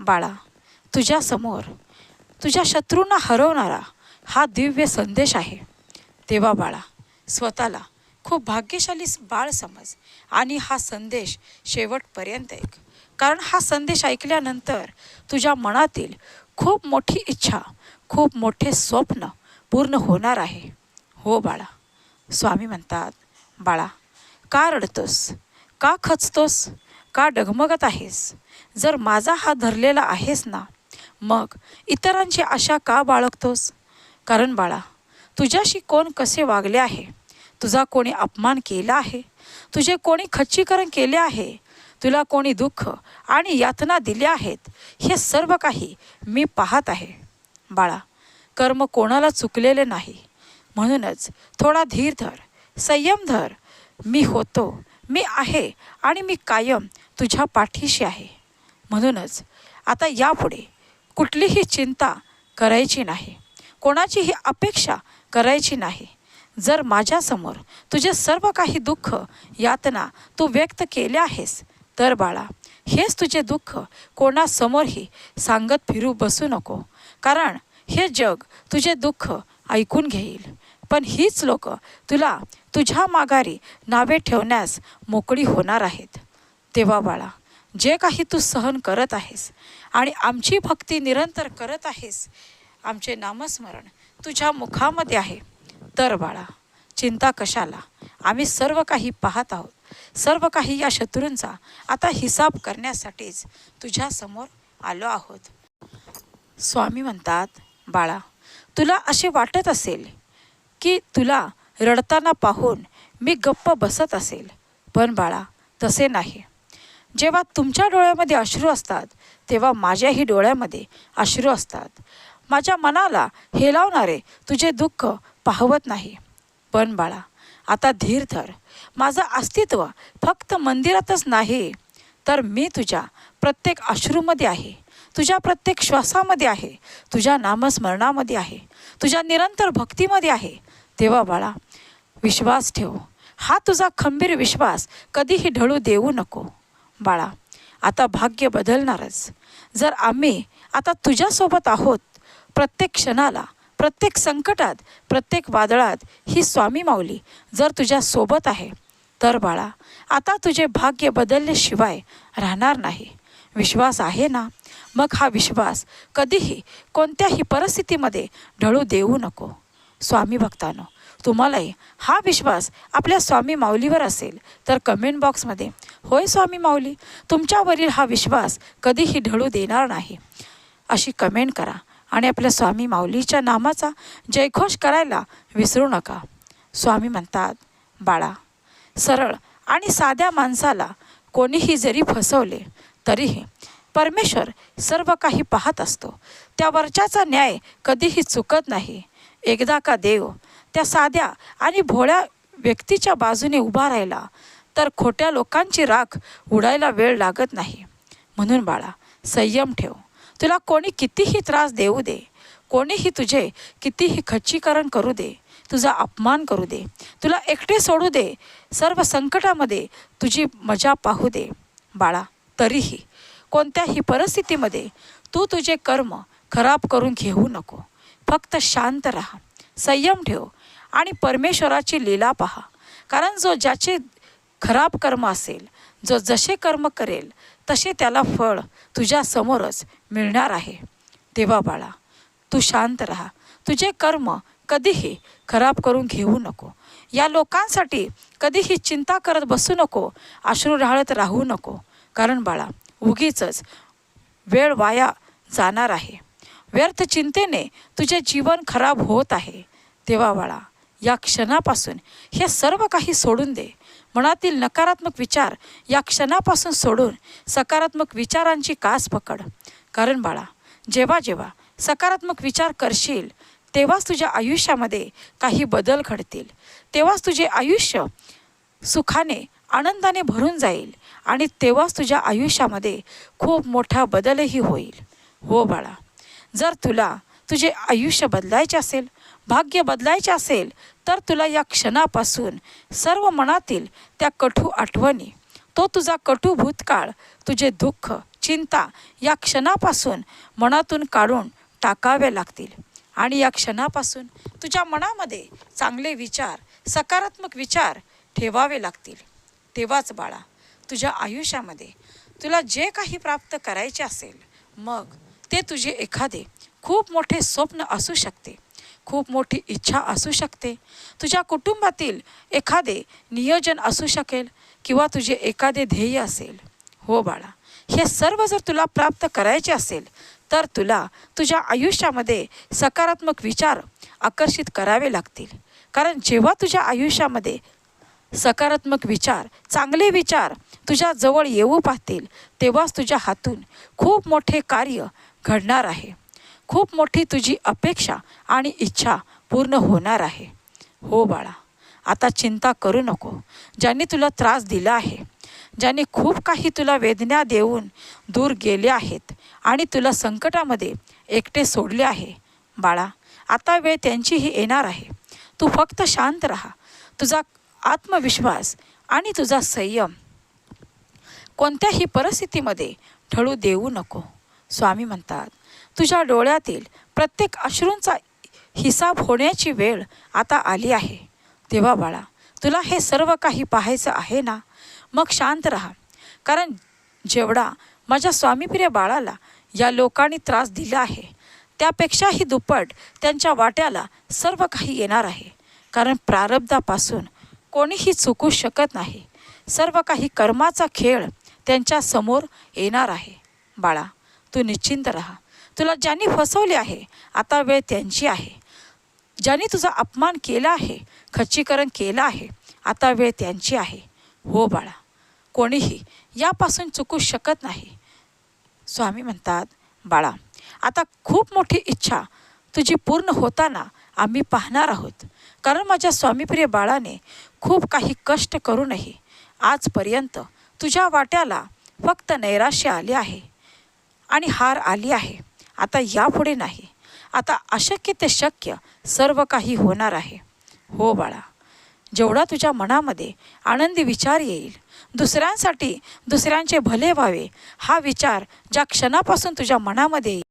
बाळा तुझ्यासमोर तुझ्या शत्रूंना हरवणारा हा दिव्य संदेश आहे. तेव्हा बाळा स्वतःला खूप भाग्यशाली बाळ समज आणि हा संदेश शेवटपर्यंत ऐक. कारण हा संदेश ऐकल्यानंतर तुझ्या मनातील खूप मोठी इच्छा खूप मोठे स्वप्न पूर्ण होणार आहे. हो बाळा स्वामी म्हणतात बाळा का रडतोस? का खचतोस? का डगमगत आहेस? जर माझा हात धरलेला आहेस ना मग इतरांची आशा का बाळगतोस? कारण बाळा तुझ्याशी कोण कसे वागले आहे? तुझा कोणी अपमान केला आहे? तुझे कोणी खच्चीकरण केले आहे? तुला कोणी दुःख आणि यातना दिल्या आहेत? हे सर्व काही मी पाहत आहे. बाळा कर्म कोणाला चुकलेले नाही. म्हणूनच थोडा धीर धर संयम धर. मी होतो. मी आहे आणि मी कायम तुझ्या पाठीशी आहे. म्हणूनच आता यापुढे कुठलीही चिंता करायची नाही. कोणाचीही अपेक्षा करायची नाही. जर माझ्यासमोर तुझे सर्व काही दुःख यातना तू व्यक्त केले आहेस तर बाळा हेच तुझे दुःख कोणासमोरही सांगत फिरू बसू नको. कारण हे जग तुझे दुःख ऐकून घेईल. पण हीच लोक तुला तुझ्या माघारी नावे ठेवण्यास मोकळी होणार आहेत. तेव्हा बाळा जे काही तू सहन करत आहेस आणि आमची भक्ती निरंतर करत आहेस आमचे नामस्मरण तुझ्या मुखामध्ये आहे. तर बाळा चिंता कशाला? आम्ही सर्व काही पाहत आहोत. सर्व काही या शत्रूंचा आता हिसाब करण्यासाठीच तुझ्यासमोर आलो आहोत. स्वामी म्हणतात बाळा तुला असे वाटत असेल की तुला रडताना पाहून मी गप्प बसत असेल. पण बाळा तसे नाही. जेव्हा तुमच्या डोळ्यामध्ये अश्रू असतात तेव्हा माझ्याही डोळ्यामध्ये अश्रू असतात. माझ्या मनाला हेलावणारे तुझे दुःख पाहवत नाही. पण बाळा आता धीर धर. माझं अस्तित्व फक्त मंदिरातच नाही तर मी तुझ्या प्रत्येक अश्रूमध्ये आहे. तुझ्या प्रत्येक श्वासामध्ये आहे. तुझ्या नामस्मरणामध्ये आहे. तुझ्या निरंतर भक्तीमध्ये आहे. तेव्हा बाळा विश्वास ठेव. हा तुझा खंबीर विश्वास कधीही ढळू देऊ नको. बाळा आता भाग्य बदलणारच. जर आम्ही आता तुझ्यासोबत आहोत प्रत्येक क्षणाला प्रत्येक संकटात प्रत्येक वादळात ही स्वामी माऊली जर तुझ्या सोबत आहे तर बाळा आता तुझे भाग्य बदलल्याशिवाय राहणार नाही. विश्वास आहे ना? मग हा विश्वास कधीही कोणत्याही परिस्थितीमध्ये ढळू देऊ नको. स्वामी भक्तानो तुम्हालाही हा विश्वास आपल्या स्वामी माऊलीवर असेल तर कमेंट बॉक्समध्ये होय स्वामी माऊली तुमच्यावरील हा विश्वास कधीही ढळू देणार नाही. अशी कमेंट करा आणि आपल्या स्वामी माऊलीच्या नामाचा जयघोष करायला विसरू नका. स्वामी म्हणतात बाळा सरळ आणि साध्या माणसाला कोणीही जरी फसवले तरीही परमेश्वर सर्व काही पाहत असतो. त्या वरच्याचा न्याय कधीही चुकत नाही. एकदा का देव त्या साध्या आणि भोळ्या व्यक्तीच्या बाजूने उभा राहिला तर खोट्या लोकांची राख उडायला वेळ लागत नाही. म्हणून बाळा संयम ठेव. तुला कोणी कितीही त्रास देऊ दे कोणीही तुझे कितीही खच्चीकरण करू दे तुझा अपमान करू दे तुला एकटे सोडू दे सर्व संकटामध्ये तुझी मजा पाहू दे. बाळा तरीही कोणत्याही परिस्थितीमध्ये तू तुझे कर्म खराब करून घेऊ नको. फक्त शांत राहा संयम ठेव आणि परमेश्वराची लीला पहा. कारण जो ज्याचे खराब कर्म असेल जो जसे कर्म करेल तसे त्याला फळ तुझ्यासमोरच मिळणार आहे. तेव्हा बाळा तू शांत राहा. तुझे कर्म कधीही खराब करून घेऊ नको. या लोकांसाठी कधीही चिंता करत बसू नको अश्रू राहत राहू नको. कारण बाळा उगीच वेळ वाया जाणार आहे. व्यर्थ चिंतेने तुझे जीवन खराब होत आहे. तेव्हा बाळा या क्षणापासून हे सर्व काही सोडून दे. मनातील नकारात्मक विचार या क्षणापासून सोडून सकारात्मक विचारांची कास पकड. कारण बाळा जेव्हा जेव्हा सकारात्मक विचार करशील तेव्हाच तुझ्या आयुष्यामध्ये काही बदल घडतील. तेव्हाच तुझे आयुष्य सुखाने आनंदाने भरून जाईल आणि तेव्हाच तुझ्या आयुष्यामध्ये खूप मोठा बदलही होईल. हो बाळा जर तुला तुझे आयुष्य बदलायचे असेल भाग्य बदलायचे असेल तर तुला या क्षणापासून सर्व मनातील त्या कठू आठवणी तो तुझा कटू भूतकाळ तुझे दुःख चिंता या क्षणापासून मनातून काढून टाकाव्या लागतील. आणि या क्षणापासून तुझ्या मनामध्ये चांगले विचार सकारात्मक विचार ठेवावे लागतील. तेव्हाच बाळा तुझ्या आयुष्यामध्ये तुला जे काही प्राप्त करायचे असेल मग ते तुझे एखादे. खूप मोठे स्वप्न असू शकते. खूप मोठी इच्छा असू शकते. तुझ्या कुटुंबातील एखादे नियोजन असू शकेल किंवा तुझे एखादे ध्येय असेल. हो बाळा हे सर्व जर तुला प्राप्त करायचे असेल तर तुला तुझ्या आयुष्यामध्ये सकारात्मक विचार आकर्षित करावे लागतील. कारण जेव्हा तुझ्या आयुष्यामध्ये सकारात्मक विचार चांगले विचार तुझ्याजवळ येऊ पाहतील तेव्हाच तुझ्या हातून खूप मोठे कार्य घडणार आहे. खूप मोठी तुझी अपेक्षा आणि इच्छा पूर्ण होणार आहे. हो बाळा आता चिंता करू नको. ज्यांनी तुला त्रास दिला आहे ज्यांनी खूप काही तुला वेदना देऊन दूर गेले आहेत आणि तुला संकटामध्ये एकटे सोडले आहे. बाळा आता वेळ त्यांचीही येणार आहे. तू फक्त शांत राहा. तुझा आत्मविश्वास आणि तुझा संयम कोणत्याही परिस्थितीमध्ये ढळू देऊ नको. स्वामी म्हणतात तुझ्या डोळ्यातील प्रत्येक अश्रूंचा हिसाब होण्याची वेळ आता आली आहे. तेव्हा बाळा तुला हे सर्व काही पाहायचं आहे ना? मग शांत राहा. कारण जेवढा माझ्या स्वामीप्रिय बाळाला या लोकांनी त्रास दिला आहे त्यापेक्षाही दुप्पट त्यांच्या वाट्याला सर्व काही येणार आहे. कारण प्रारब्धापासून कोणीही चुकू शकत नाही. सर्व काही कर्माचा खेळ त्यांच्यासमोर येणार आहे. बाळा तू निश्चिंत राहा. तुला ज्यांनी फसवले आहे आता वेळ त्यांची आहे. ज्यांनी तुझा अपमान केला आहे खच्चीकरण केलं आहे आता वेळ त्यांची आहे. हो बाळा कोणीही यापासून चुकू शकत नाही. स्वामी म्हणतात बाळा आता खूप मोठी इच्छा तुझी पूर्ण होताना आम्ही पाहणार आहोत. कारण माझ्या स्वामीप्रिय बाळाने खूप काही कष्ट करूनही आजपर्यंत तुझ्या वाट्याला फक्त नैराश्य आले आहे. आणि हार आली आहे. आता यापुढे नाही. आता अशक्य ते शक्य सर्व काही होणार आहे. हो बाळा जेवढा तुझ्या मनामध्ये आनंदी विचार येईल दुसऱ्यांसाठी दुसऱ्यांचे भले व्हावे हा विचार ज्या क्षणापासून तुझ्या मनामध्ये येईल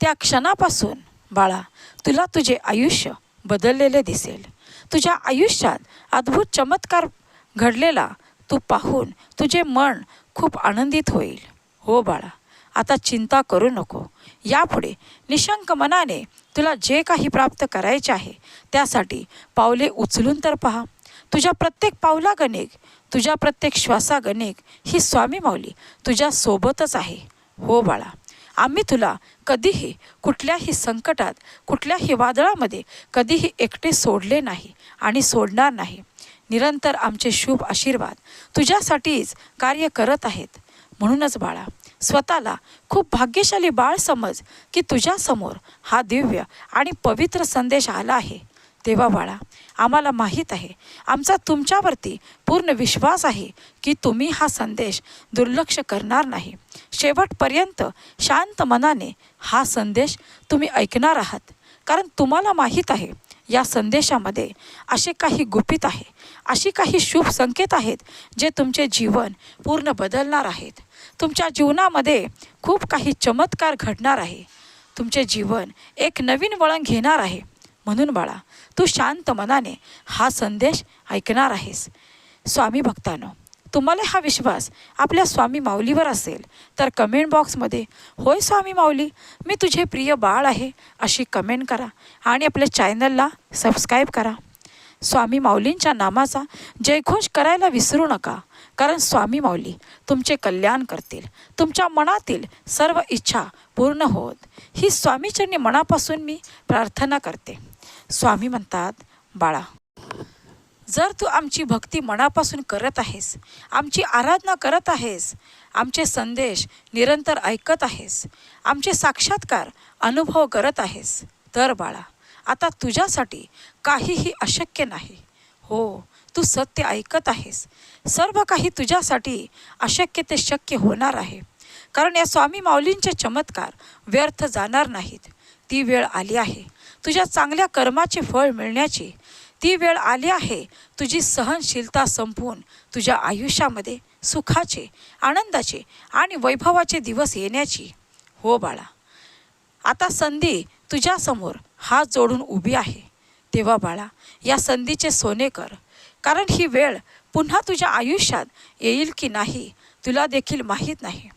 त्या क्षणापासून बाळा तुला तुझे आयुष्य बदललेले दिसेल. तुझ्या आयुष्यात अद्भुत चमत्कार घडलेला तू पाहून तुझे मन खूप आनंदित होईल. हो बाळा आता चिंता करू नको. यापुढे निशंक मनाने तुला जे काही प्राप्त करायचे आहे त्यासाठी पावले उचलून तर पहा. तुझ्या प्रत्येक पावला गणेक तुझ्या प्रत्येक श्वासागणिक ही स्वामी माऊली तुझ्या सोबतच आहे. हो बाळा आम्ही तुला कधीही कुठल्याही संकटात कुठल्याही वादळामध्ये कधीही एकटे सोडले नाही आणि सोडणार नाही. निरंतर आमचे शुभ आशीर्वाद तुझ्यासाठीच कार्य करत आहेत. म्हणूनच बाळा स्वतःला खूप भाग्यशाली बाळ समज की तुझ्यासमोर हा दिव्य आणि पवित्र संदेश आला आहे. तेव्हा बाळा आम्हाला माहीत आहे आमचा तुमच्यावरती पूर्ण विश्वास आहे की तुम्ही हा संदेश दुर्लक्ष करणार नाही. शेवटपर्यंत शांत मनाने हा संदेश तुम्ही ऐकणार आहात. कारण तुम्हाला माहीत आहे या संदेशामध्ये असे काही गुपित आहे अशी काही शुभ संकेत आहेत जे तुमचे जीवन पूर्ण बदलणार आहेत. तुमच्या जीवनामध्ये खूप काही चमत्कार घडणार आहे. तुमचे जीवन एक नवीन वळण घेणार आहे. म्हणून बाळा तू शांत मनाने हा संदेश ऐकणार आहेस. स्वामी भक्तानो तुम्हाला हा विश्वास आपल्या स्वामी माऊलीवर असेल तर कमेंट बॉक्समध्ये होय स्वामी माऊली मी तुझे प्रिय बाळ आहे अशी कमेंट करा आणि आपल्या चॅनलला सबस्क्राईब करा. स्वामी माऊलींच्या नामाचा जयघोष करायला विसरू नका कारण स्वामी माऊली तुमचे कल्याण करतील तुमच्या मनातील सर्व इच्छा पूर्ण होत. ही स्वामीचरणी मनापासून मी प्रार्थना करते. स्वामी म्हणतात बाळा जर तू आमची भक्ती मनापासून करत आहेस आमची आराधना करत आहेस आमचे संदेश निरंतर ऐकत आहेस आमचे साक्षात्कार अनुभव करत आहेस तर बाळा आता तुझ्यासाठी काहीही अशक्य नाही. हो तू सत्य ऐकत आहेस. सर्व काही तुझ्यासाठी अशक्य ते शक्य होणार आहे. कारण या स्वामी माऊलींचे चमत्कार व्यर्थ जाणार नाहीत. ती वेळ आली आहे. तुझ्या चांगल्या कर्माचे फळ मिळण्याची ती वेळ आली आहे? तुझी सहनशीलता संपवून तुझ्या आयुष्यामध्ये सुखाचे आनंदाचे आणि वैभवाचे दिवस येण्याची. हो बाळा आता संधी तुझ्यासमोर हात जोडून उभी आहे. तेव्हा बाळा या संधीचे सोने कर. कारण ही वेळ पुन्हा तुझ्या आयुष्यात येईल की नाही तुला देखील माहीत नाही.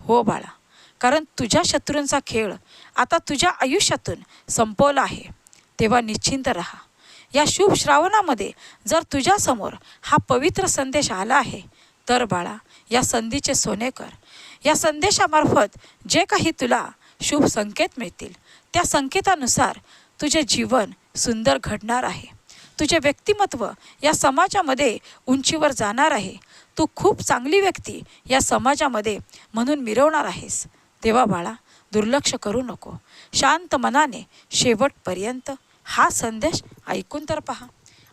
हो बाळा कारण तुझ्या शत्रूंचा खेळ आता तुझ्या आयुष्यातून संपवला आहे. तेव्हा निश्चिंत राहा. या शुभ श्रावणामध्ये जर तुझ्यासमोर हा पवित्र संदेश आला आहे तर बाळा या संधीचे सोने कर. या संदेशामार्फत जे काही तुला शुभ संकेत मिळतील त्या संकेतानुसार तुझे जीवन सुंदर घडणार आहे. तुझे व्यक्तिमत्व या समाजामध्ये उंचीवर जाणार आहे. तू खूप चांगली व्यक्ती या समाजामध्ये म्हणून मिरवणार आहेस. तेव्हा बाळा दुर्लक्ष करू नको. शांत मनाने शेवटपर्यंत हा संदेश ऐकून तर पहा.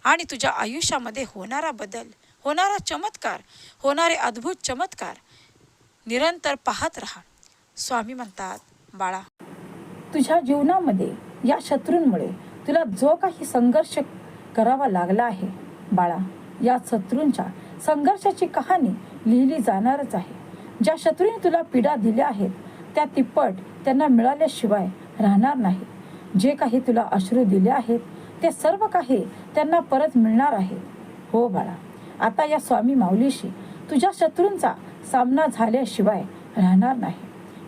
आणि तुझ्या आयुष्यामध्ये होणारा बदल होणारा चमत्कार होणारे अद्भुत चमत्कार निरंतर पाहत राहा. स्वामी म्हणतात बाळा तुझ्या जीवनामध्ये या शत्रूंमुळे तुला जो काही संघर्ष करावा लागला आहे बाळा या शत्रूंच्या संघर्षाची कहाणी लिहिली जाणारच आहे. ज्या शत्रूने तुला पीडा दिल्या आहेत त्या तिप्पट त्यांना मिळाल्याशिवाय राहणार नाही जे काही तुला अश्रू दिले आहेत ते सर्व काही त्यांना परत मिळणार आहे. हो बाळा आता या स्वामी माऊलीशी तुझ्या शत्रूंचा सामना झाल्याशिवाय राहणार नाही.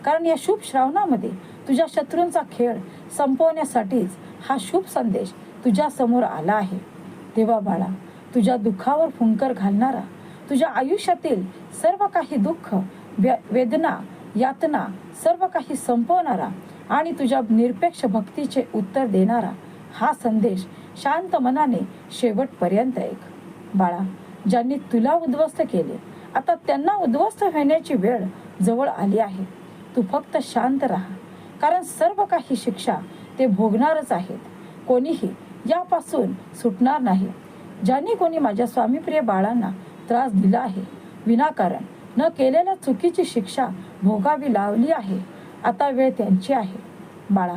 कारण या शुभ श्रावणामध्ये तुझ्या शत्रूंचा खेळ संपवण्यासाठीच हा शुभ संदेश तुझ्या समोर आला आहे. तेव्हा बाळा तुझ्या दुःखावर फुंकर घालणारा तुझ्या आयुष्यातील सर्व काही दुःख व्य- वेदना यातना सर्व काही संपवणारा आणि तुझ्या निरपेक्ष भक्तीचे उत्तर देणारा हा संदेश शांत मनाने शेवटपर्यंत ऐक. बाळा ज्यांनी तुला उद्ध्वस्त केले आता त्यांना उद्ध्वस्त होण्याची वेळ जवळ आली आहे. तू फक्त शांत राहा. कारण सर्व काही शिक्षा ते भोगणारच आहेत. कोणीही यापासून सुटणार नाही. ज्यांनी कोणी माझ्या स्वामीप्रिय बाळांना त्रास दिला आहे विनाकारण न केलेल्या चुकीची शिक्षा भोगावी लावली आहे आता वेळ त्यांची आहे. बाळा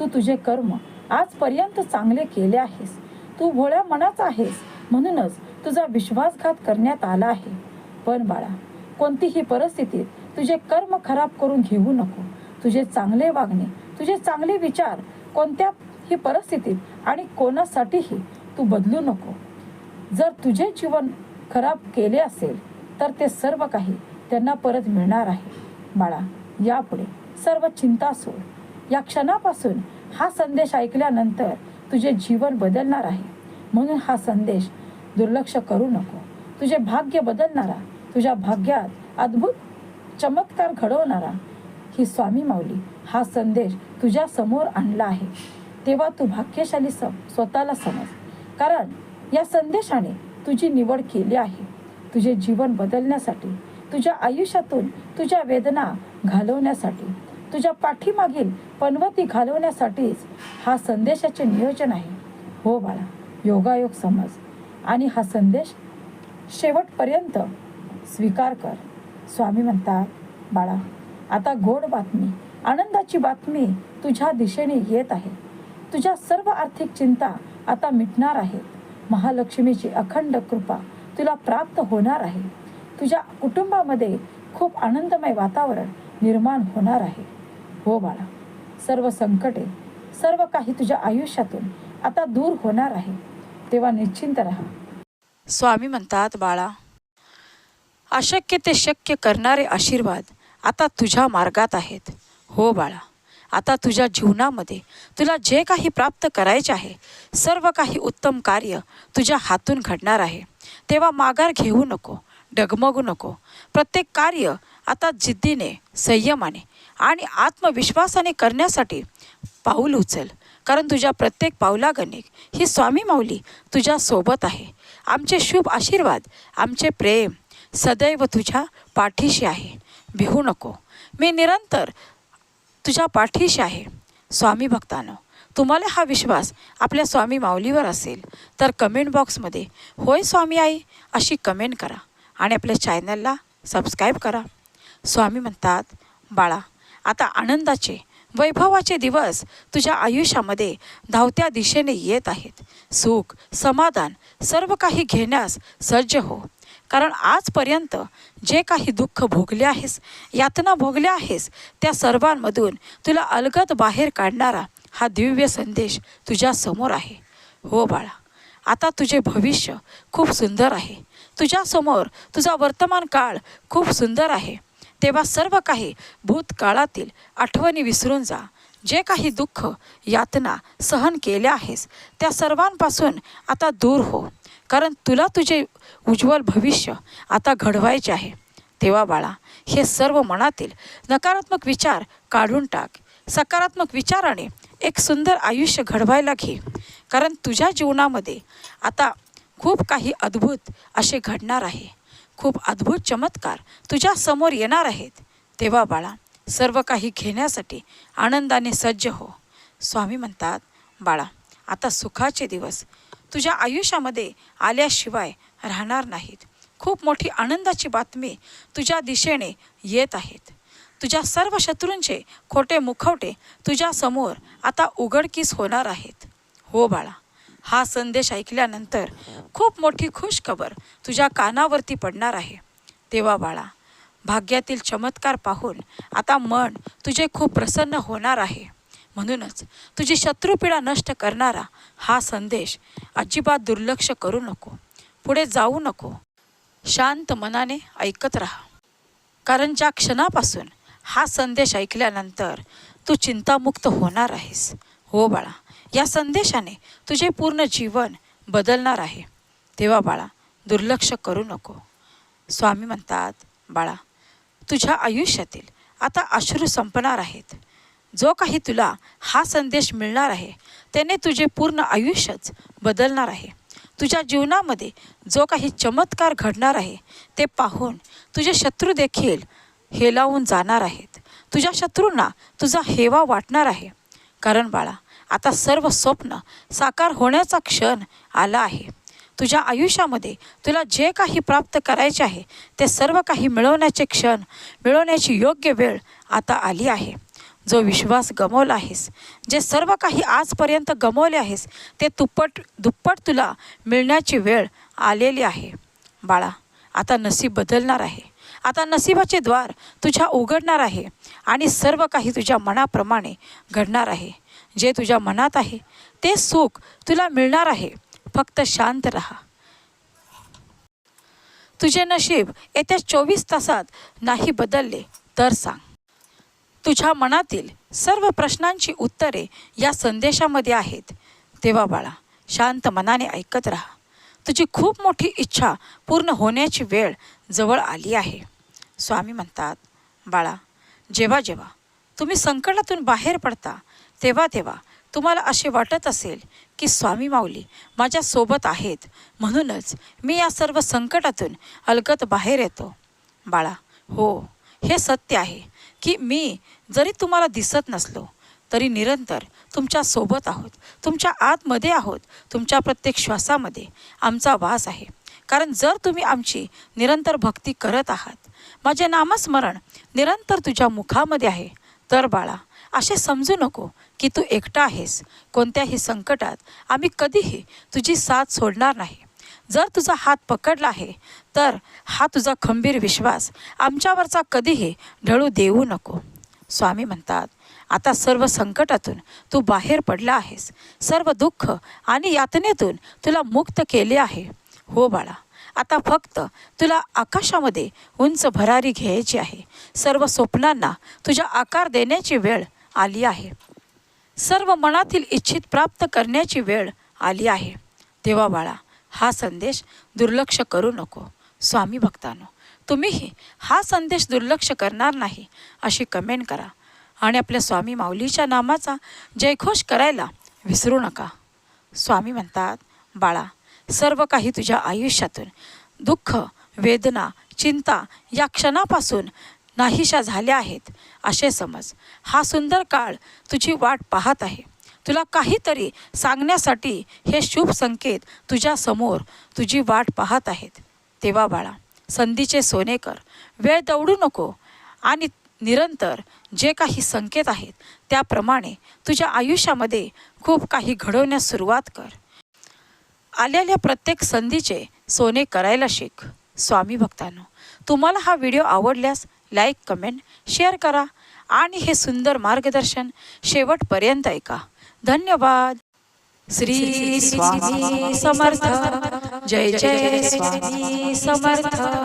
तू तुझे कर्म आजपर्यंत चांगले केले आहेस. तू भोळ्या मनाचा आहेस म्हणूनच तुझा विश्वासघात करण्यात आला आहे. पण बाळा कोणतीही परिस्थितीत तुझे कर्म खराब करून घेऊ नको. तुझे चांगले वागणे तुझे चांगले विचार कोणत्याही परिस्थितीत आणि कोणासाठीही तू बदलू नको. जर तुझे जीवन खराब केले असेल तर ते सर्व काही त्यांना परत मिळणार आहे. बाळा यापुढे सर्व चिंता सोड. या क्षणापासून हा संदेश ऐकल्यानंतर तुझे जीवन बदलणार आहे. म्हणून हा संदेश दुर्लक्ष करू नको. तुझे भाग्य बदलणारा तुझ्या भाग्यात अद्भुत चमत्कार घडवणारा ही स्वामी माऊली हा संदेश तुझ्या समोर आणला आहे. तेव्हा तू भाग्यशाली सम स्वतःला समज. कारण या संदेशाने तुझी निवड केली आहे. तुझे जीवन बदलण्यासाठी तुझ्या आयुष्यातून तुझ्या वेदना घालवण्यासाठी तुझ्या पाठीमागील पनवती घालवण्यासाठीच हा संदेशाचे नियोजन आहे. हो बाळा योगायोग समज. आणि हा संदेश शेवटपर्यंत स्वीकार कर. स्वामी म्हणतात बाळा आता गोड बातमी आनंदाची बातमी तुझ्या दिशेने येत आहे. तुझ्या सर्व आर्थिक चिंता आता मिटणार आहेत. महालक्ष्मीची अखंड कृपा तुला प्राप्त होणार आहे. तुझ्या कुटुंबामध्ये खूप आनंदमय वातावरण निर्माण होणार आहे. हो बाळा सर्व संकटे सर्व काही तुझ्या आयुष्यातून आता दूर होणार आहे. तेव्हा निश्चिंत राहा. स्वामी म्हणतात बाळा अशक्य ते शक्य करणारे आशीर्वाद आता तुझ्या मार्गात आहेत. हो बाळा आता तुझ्या जीवनामध्ये तुला जे काही प्राप्त करायचे आहे सर्व काही उत्तम कार्य तुझ्या हातून घडणार आहे. तेव्हा माघार घेऊ नको डगमगू नको. प्रत्येक कार्य आता जिद्दीने संयमाने आणि आत्मविश्वासाने करण्यासाठी पाऊल उचल. कारण तुझ्या प्रत्येक पावलागणिक ही स्वामी माऊली तुझ्या सोबत आहे. आमचे शुभ आशीर्वाद आमचे प्रेम सदैव तुझ्या पाठीशी आहे. भिवू नको. मी निरंतर तुझ्या पाठीशी आहे. स्वामी भक्तानो तुम्हाला हा विश्वास आपल्या स्वामी माऊलीवर असेल तर कमेंट बॉक्समध्ये होय स्वामी आई अशी कमेंट करा आणि आपल्या चॅनलला सबस्क्राईब करा. स्वामी म्हणतात बाळा आता आनंदाचे वैभवाचे दिवस तुझ्या आयुष्यामध्ये धावत्या दिशेने येत आहेत. सुख समाधान सर्व काही घेण्यास सज्ज हो. कारण आजपर्यंत जे काही दुःख भोगले आहेस यातना भोगल्या आहेस त्या सर्वांमधून तुला अलगद बाहेर काढणारा हा दिव्य संदेश तुझ्या समोर आहे. हो बाळा आता तुझे भविष्य खूप सुंदर आहे. तुझ्यासमोर तुझा वर्तमान काळ खूप सुंदर आहे. तेव्हा सर्व काही भूतकाळातील आठवणी विसरून जा. जे काही दुःख यातना सहन केल्या आहेस त्या सर्वांपासून आता दूर हो. कारण तुला तुझे उज्ज्वल भविष्य आता घडवायचे आहे. तेव्हा बाळा हे सर्व मनातील नकारात्मक विचार काढून टाक. सकारात्मक विचाराने एक सुंदर आयुष्य घडवायला घे. कारण तुझ्या जीवनामध्ये आता खूप काही अद्भुत असे घडणार आहे. खूप अद्भुत चमत्कार तुझ्या समोर येणार आहेत. तेव्हा बाळा सर्व काही घेण्यासाठी आनंदाने सज्ज हो. स्वामी म्हणतात बाळा आता सुखाचे दिवस. तुझ्या आयुष्यामध्ये आल्याशिवाय राहणार नाहीत. खूप मोठी आनंदाची बातमी तुझ्या दिशेने येत आहेत. तुझ्या सर्व शत्रूंचे खोटे मुखवटे तुझ्यासमोर आता उघडकीस होणार आहेत. हो बाळा हा संदेश ऐकल्यानंतर खूप मोठी खुशखबर तुझ्या कानावरती पडणार आहे. तेव्हा बाळा भाग्यातील चमत्कार पाहून आता मन तुझे खूप प्रसन्न होणार आहे. म्हणूनच तुझी शत्रुपीडा नष्ट करणारा हा संदेश अजिबात दुर्लक्ष करू नको. पुढे जाऊ नको. शांत मनाने ऐकत राहा. कारण ज्या क्षणापासून हा संदेश ऐकल्यानंतर तू चिंतामुक्त होणार आहेस. हो बाळा या संदेशाने तुझे पूर्ण जीवन बदलणार आहे. तेव्हा बाळा दुर्लक्ष करू नको. स्वामी म्हणतात बाळा तुझ्या आयुष्यातील आता अश्रू संपणार आहेत. जो काही तुला हा संदेश मिळणार आहे त्याने तुझे पूर्ण आयुष्यच बदलणार आहे. तुझ्या जीवनामध्ये जो काही चमत्कार घडणार आहे ते पाहून तुझे शत्रू देखील हेलावून जाणार आहेत. तुझ्या शत्रूंना तुझा हेवा वाटणार आहे. कारण बाळा आता सर्व स्वप्न साकार होण्याचा क्षण आला आहे. तुझ्या आयुष्यामध्ये तुला जे काही प्राप्त करायचे आहे ते सर्व काही मिळवण्याचे क्षण मिळवण्याची योग्य वेळ आता आली आहे. जो विश्वास गमवला आहेस जे सर्व काही आजपर्यंत गमवले आहेस ते तुप्पट दुप्पट तुला मिळण्याची वेळ आलेली आहे. बाळा आता नसीब बदलणार आहे. आता नशिबाचे द्वार तुझ्या उघडणार आहे आणि सर्व काही तुझ्या मनाप्रमाणे घडणार आहे. जे तुझ्या मनात आहे ते सुख तुला मिळणार आहे. फक्त शांत राहा. तुझे नशीब येत्या चोवीस तासात नाही बदलले तर सांग. तुझ्या मनातील सर्व प्रश्नांची उत्तरे या संदेशामध्ये आहेत. तेव्हा बाळा शांत मनाने ऐकत राहा. तुझी खूप मोठी इच्छा पूर्ण होण्याची वेळ जवळ आली आहे. स्वामी म्हणतात बाळा जेव्हा जेव्हा तुम्ही संकटातून बाहेर पडता तेव्हा तेव्हा तुम्हाला असे वाटत असेल की स्वामी माऊली माझ्यासोबत आहेत. म्हणूनच मी या सर्व संकटातून अलगत बाहेर येतो. बाळा हो हे सत्य आहे की मी जरी तुम्हाला दिसत नसलो तरी निरंतर तुमच्यासोबत आहोत. तुमच्या आतमध्ये आहोत. तुमच्या प्रत्येक श्वासामध्ये आमचा वास आहे. कारण जर तुम्ही आमची निरंतर भक्ती करत आहात माझे नामस्मरण निरंतर तुझ्या मुखामध्ये आहे. तर बाळा असे समजू नको की तू एकटा आहेस. कोणत्याही संकटात आम्ही कधीही तुझी साथ सोडणार नाही. जर तुझा हात पकडला आहे तर हा तुझा खंबीर विश्वास आमच्यावरचा कधीही ढळू देऊ नको. स्वामी म्हणतात आता सर्व संकटातून तू बाहेर पडला आहेस. सर्व दुःख आणि यातनेतून तुला मुक्त केले आहे. हो बाळा आता फक्त तुला आकाशामध्ये उंच भरारी घ्यायची आहे. सर्व स्वप्नांना तुझ्या आकार देण्याची वेळ आली आहे. सर्व मनातील इच्छित प्राप्त करण्याची वेळ आली आहे. तेव्हा बाळा हा संदेश दुर्लक्ष करू नको स्वामी भक्तांनो. तुम्हीही हा संदेश दुर्लक्ष करणार नाही अशी कमेंट करा. आणि आपल्या स्वामी माऊलीच्या नामाचा जयघोष करायला विसरू नका. स्वामी म्हणतात बाळा सर्व काही तुझ्या आयुष्यातून दुःख वेदना चिंता या क्षणापासून नाहीशा झाल्या आहेत. असे समज. हा सुंदर काळ तुझी वाट पाहत आहे. तुला काहीतरी सांगण्यासाठी हे शुभ संकेत तुझ्यासमोर तुझी वाट पाहत आहेत. तेव्हा बाळा संधीचे सोने कर वेळ दौडू नको. आणि निरंतर जे काही संकेत आहेत त्याप्रमाणे तुझ्या आयुष्यामध्ये खूप काही घडवण्यास सुरुवात कर. आलेल्या प्रत्येक संधीचे सोने करायला शिक. स्वामी भक्तांनो तुम्हाला हा व्हिडिओ आवडल्यास लाईक कमेंट शेअर करा. आणि हे सुंदर मार्गदर्शन शेवटपर्यंत ऐका. धन्यवाद. श्री स्वामी समर्थ. जय जय स्वामी समर्थ.